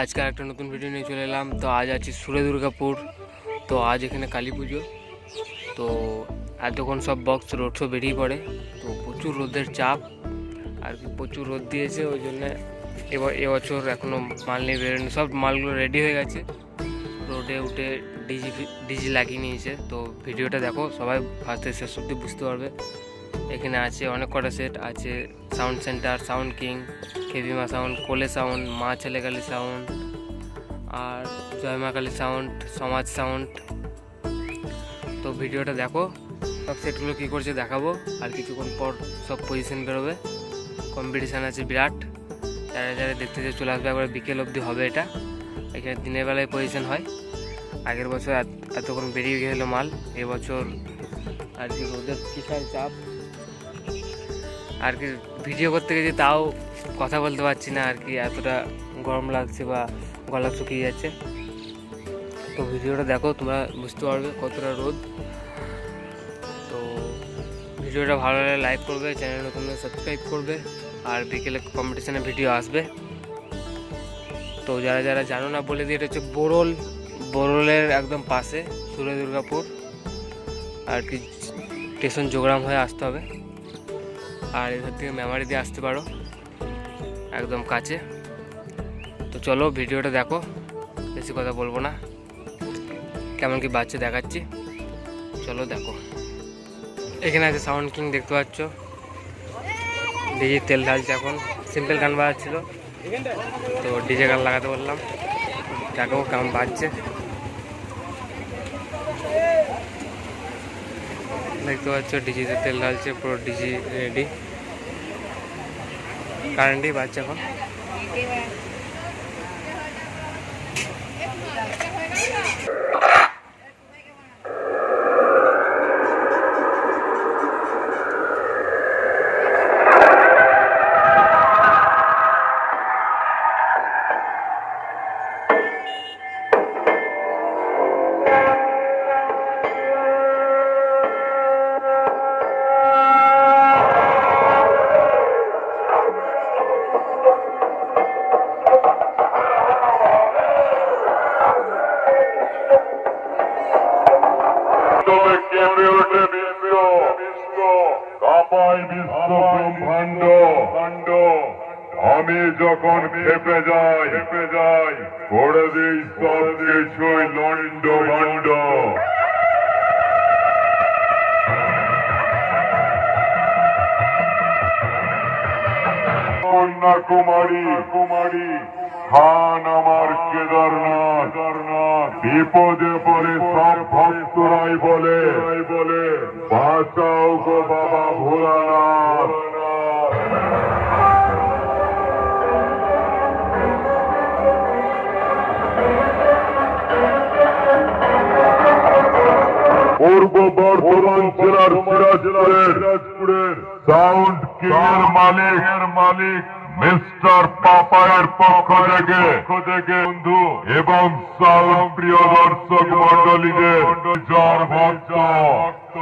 আজকে একটা নতুন ভিডিও নিয়ে চলে এলাম। তো আজ আছি সুরে দুর্গাপুর তো আজ এখানে কালী পুজো। তো এতক্ষণ সব বক্স রোড শো বেরিয়ে পড়ে, তো প্রচুর রোদের চাপ। আর কি প্রচুর রোদ দিয়েছে, ওই জন্যে এবার এবছর এখনও মাল নিয়ে বেরোয়নি। সব মালগুলো রেডি হয়ে গেছে। রোডে উঠে ডিজি ডিজি লাগিয়ে নিয়েছে। তো ভিডিওটা দেখো, সবাই ফার্স্টে শেষ অব্দি বুঝতে পারবে। এখানে আছে, অনেক কটা সেট আছে। সাউন্ড সেন্টার সাউন্ড কিং কেভিমা সাউন্ড কোলে সাউন্ড মা ছেলেকালী সাউন্ড আর জয়মা কালী সাউন্ড সমাজ সাউন্ড তো ভিডিওটা দেখো, সব সেটগুলো কী করছে দেখাবো, আর কিছুক্ষণ পর সব পজিশন বেরোবে। কম্পিটিশান আছে বিরাট। যারা যারা দেখতে যে চলে আসবে, একবার বিকেল অবধি হবে এটা। এখানে দিনের বেলায় পজিশন হয়। আগের বছর এতক্ষণ বেরিয়ে গেলো মাল, এবছর আর কি রোদের বিশাল চাপ। আর কি ভিডিও করতে গেছি, তাও কথা বলতে পারছি না আর কি, এতটা গরম লাগছে বা গলা শুকিয়ে যাচ্ছে। তো ভিডিওটা দেখো, তোমরা বুঝতে পারবে কতটা রোদ। তো ভিডিওটা ভালো লাগলে লাইক করবে চ্যানেল নতুন সাবস্ক্রাইব করবে, আর বিকেলে কম্পিটিশানে ভিডিও আসবে। তো যারা যারা জানো না, বলে দিই, এটা হচ্ছে বোরল। বোরলের একদম পাশে সুরে দুর্গাপুর আর কি স্টেশন যোগরাম হয়ে আসতে হবে। আর এখান থেকে মেমারি দিয়ে আসতে পারো। একদম কাছে। তো চলো ভিডিওটা দেখো। বেশি কথা বলব না। কেমন কি বাচ্চা দেখাচ্ছি। চলো দেখো। এখানে আছে সাউন্ড কিং দেখতে পাচ্ছ। ডিজে তেল ঢালছে এখন। সিম্পল গান বাজাচ্ছিল। তো ডিজে গান লাগাতে বললাম। দেখো কেমন বাজছে। দেখতে পাচ্ছ ডিজিতে তেল ঢালছে পুরো ডিজি রেডি কারেন্টই বাজছে এখন যখন খেপে যাই খেপে যাই করে দিই সব কিছুই লন্ড ভণ্ড কন্যাকুমারী কুমারী খান আমার কেদারনাথ। কেদারনাথ। বিপদে পড়ে সব ভক্তরাই বলে বলে বাঁচাও গো বাবা ভোলানাথ। পূর্ব বর্ধমান জেলার সিরাজপুরের সাউন্ড কিংয়ের মালিক মালিক মিস্টার পাপায়ের পক্ষ থেকে বন্ধু এবং সাউন্ড প্রিয় দর্শক মন্ডলীদের জয় ভক্ত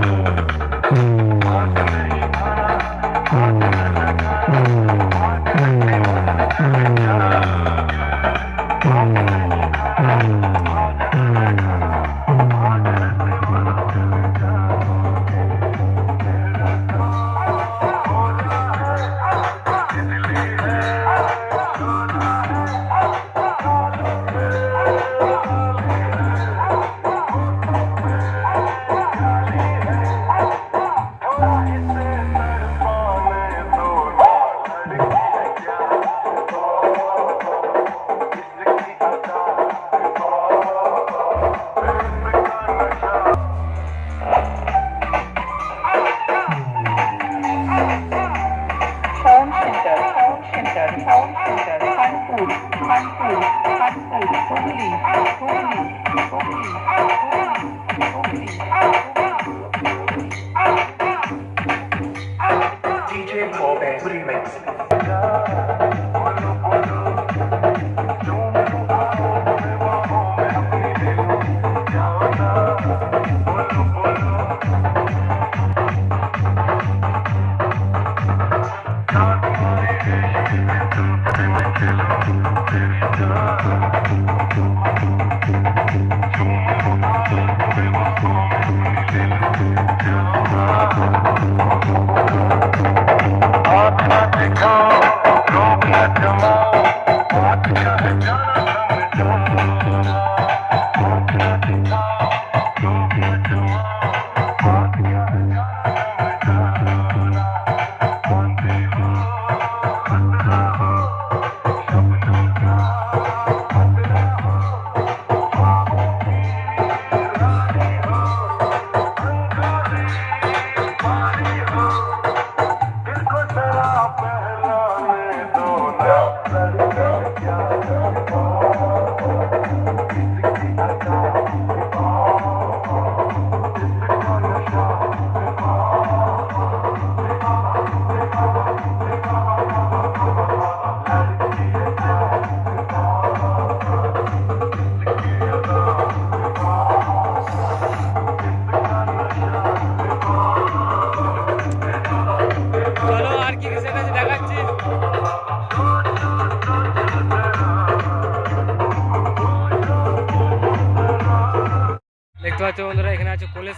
Oh.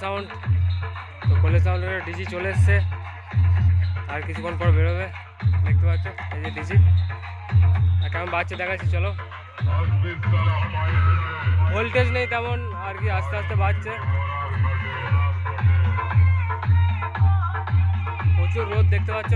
সাউন্ড তো কোলে সাউন্ডের ডিজি চলে এসছে। আর কিছুক্ষণ পর বেরোবে, দেখতে পাচ্ছ, এই যে ডিজি আর কেমন বাচ্চা দেখাচ্ছি, চলো। ভোল্টেজ নেই তেমন, আর কি আস্তে আস্তে বাড়ছে প্রচুর রোদ, দেখতে পাচ্ছ।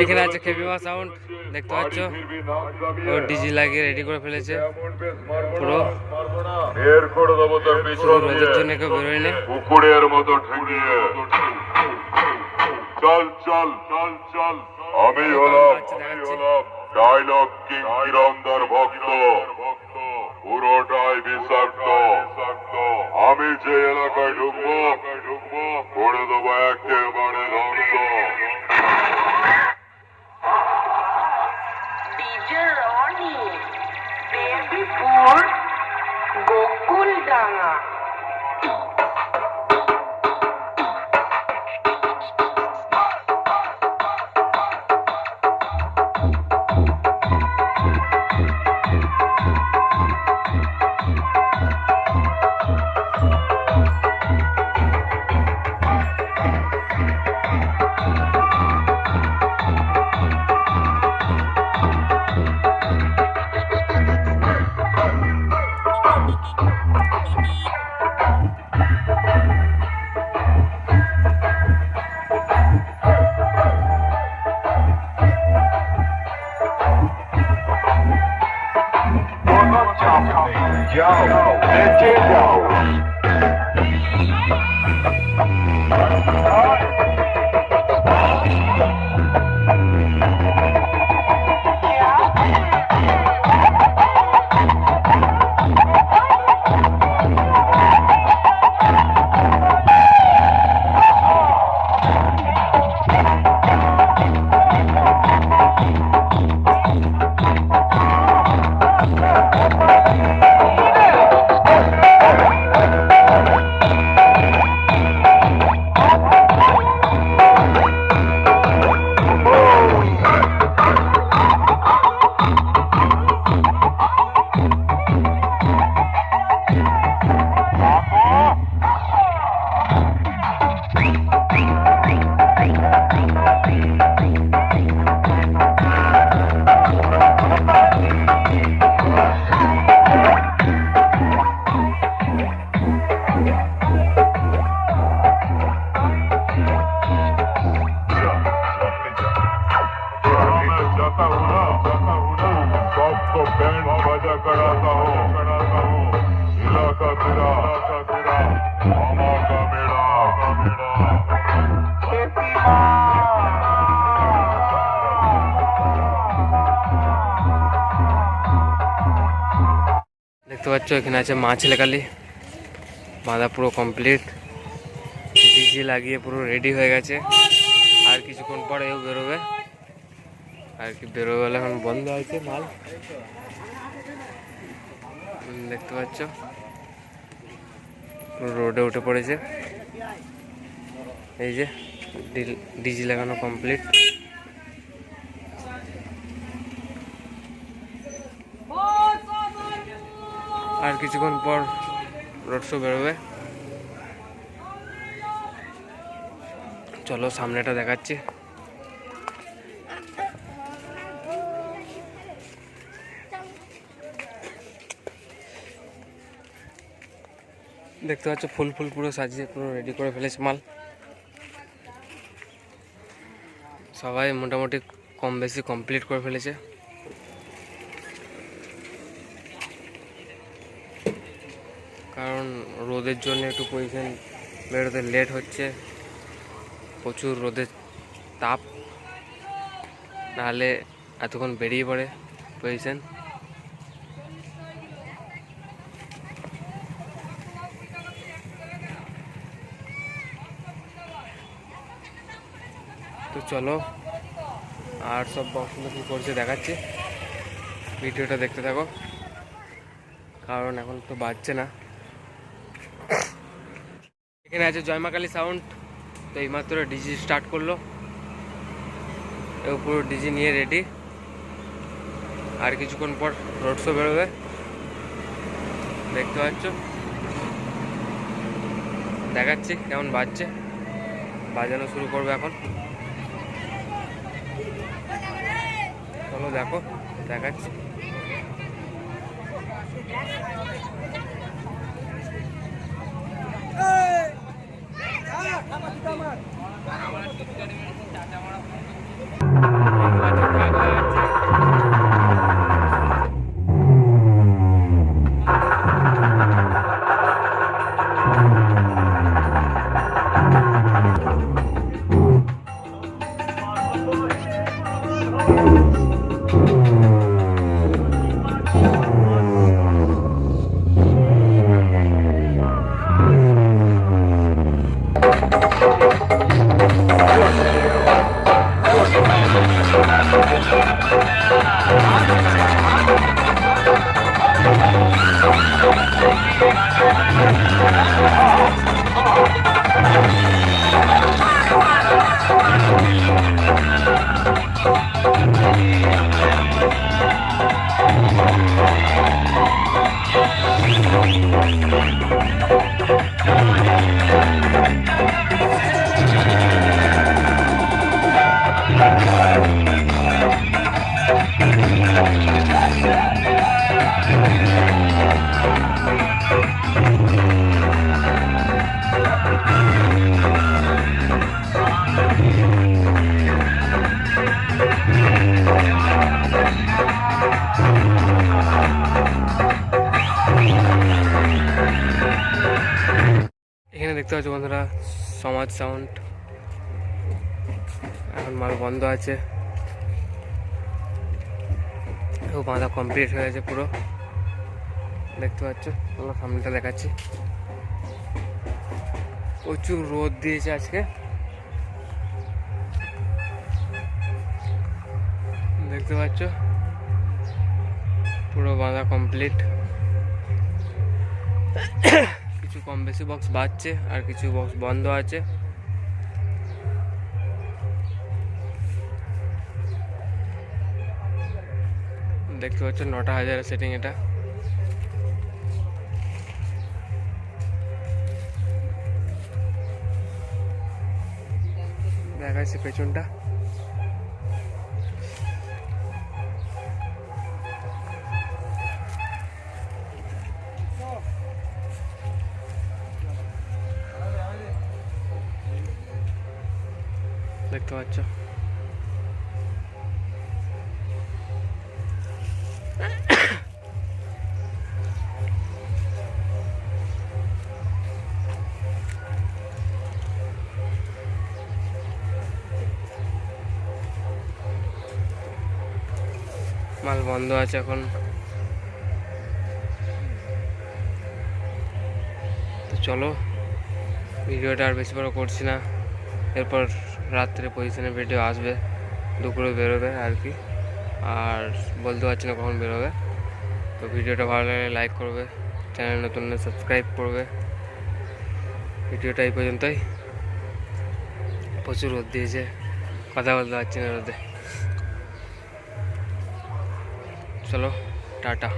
এখানে আছে খেপিমা সাউন্ড দেখতে পাচ্ছ? ও ডিজি লাগিয়ে রেডি করে ফেলেছে। পুরো। বের করে দেবো তোর পিছন রোদের জন্য কেউ বেরোয় না কুকুরের মতো চল চল চল চল। আমি হলাম। ডায়লগ কিং কিরণদার ভক্ত। পুরোটাই বিষাক্ত। আমি যে এলাকায় ঢুকবো ঢুকবো করে দেবো একেবারে ধ্বংস। Babyপুর and Jacob. এখানে আছে মা ছেলেকালি। বাঁধা পুরো কমপ্লিট ডিজি লাগিয়ে পুরো রেডি হয়ে গেছে। আর কিছুক্ষণ পরে এও বেরোবে। আর কি বেরোবে এখন বন্ধ আছে মাল। দেখতে পাচ্ছ? পুরো রোডে উঠে পড়েছে। এই যে ডিজি লাগানো কমপ্লিট আর কিছুক্ষণ পর রোড শো বেরোবে। চলো সামনেটা দেখাচ্ছি। দেখতে পাচ্ছ ফুল ফুল পুরো সাজিয়ে পুরো রেডি করে ফেলেছে মাল। সবাই মোটামুটি কম বেশি কমপ্লিট করে ফেলেছে। কারণ রোদের জন্য একটু পজিশন বেরোতে লেট হচ্ছে। প্রচুর রোদের তাপ। নাহলে এতক্ষণ বেরিয়ে পড়ে পজিশন। তো চলো, আর সব বক্সগুলো কী করছে দেখাচ্ছি। ভিডিওটা দেখতে থাকো। কারণ এখন তো বাজছে না। এখানে আছে জয়মা কালী সাউন্ড তো এইমাত্র ডিজি স্টার্ট করল। পুরো ডিজি নিয়ে রেডি আর কিছুক্ষণ পর রোড শো বেরোবে। দেখতে পাচ্ছ? দেখাচ্ছি কেমন বাজছে। বাজানো শুরু করবে এখন। চলো দেখো, দেখাচ্ছি। এখানে সমাজ সাউন্ড। এখন মাল বন্ধ আছে। বাঁধা কমপ্লিট হয়ে গেছে পুরো। দেখতে পাচ্ছ? পুরো সামনেটা দেখাচ্ছি। প্রচুর রোদ দিয়েছে আজকে। দেখতে পাচ্ছ? পুরো বাঁধা কমপ্লিট কিছু কম বেশি বক্স বাজছে, আর কিছু বক্স বন্ধ আছে। দেখতে পাচ্ছ নটা হাজারের সেটিং এটা। দেখাচ্ছি পেছনটা। পাচ্ছ মাল বন্ধ আছে এখন। তো চলো ভিডিওটা আর বেশি বড় করছি না। এরপর রাত্রে পজিশনে ভিডিও আসবে, দুপুরে বেরোবে আর কি। আর বলতে পারছি না কখন বেরোবে। তো ভিডিওটা ভালো লাগলে লাইক করবে চ্যানেল নতুন সাবস্ক্রাইব করবে। ভিডিওটা এই পর্যন্তই। প্রচুর রোদ দিয়েছে, কথা বলতে পারছি না রোদে। চলো, টাটা।